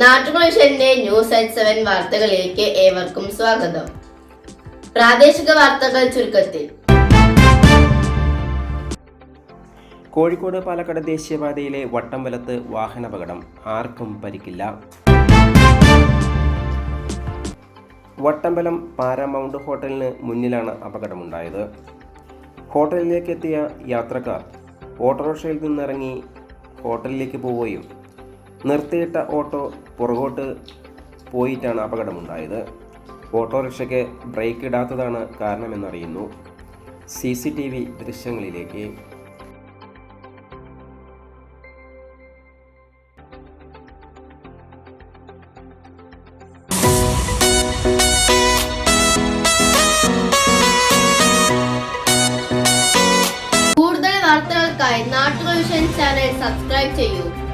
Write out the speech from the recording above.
നാട്ടുകൊളിഷന്റെ news at seven വാർത്തകളിലേക്ക് ഏവർക്കും സ്വാഗതം. പ്രാദേശിക വാർത്തകൾ ചുരുക്കത്തിൽ. കോഴിക്കോട് പാലക്കാട് ദേശീയപാതയിലെ വട്ടമ്പലത്ത് വാഹനാപകടം ആർക്കും പരിക്കില്ല. വട്ടമ്പലം പാരാമൗണ്ട് ഹോട്ടലിന് മുന്നിലാണ് അപകടമുണ്ടായത്. ഹോട്ടലിലേക്ക് എത്തിയ യാത്രക്കാർ ഓട്ടോറിക്ഷയിൽ നിന്നിറങ്ങി ഹോട്ടലിലേക്ക് പോവുകയും നിർത്തിയിട്ട ഓട്ടോ പുറകോട്ട് പോയിട്ടാണ് അപകടമുണ്ടായത്. ഓട്ടോറിക്ഷയ്ക്ക് ബ്രേക്ക് ഇടാത്തതാണ് കാരണമെന്നറിയുന്നു. സി സി ടി വി ദൃശ്യങ്ങളിലേക്ക്. കൂടുതൽ വാർത്തകൾക്കായി നാട്ടുകൾ ചാനൽ സബ്സ്ക്രൈബ് ചെയ്യൂ.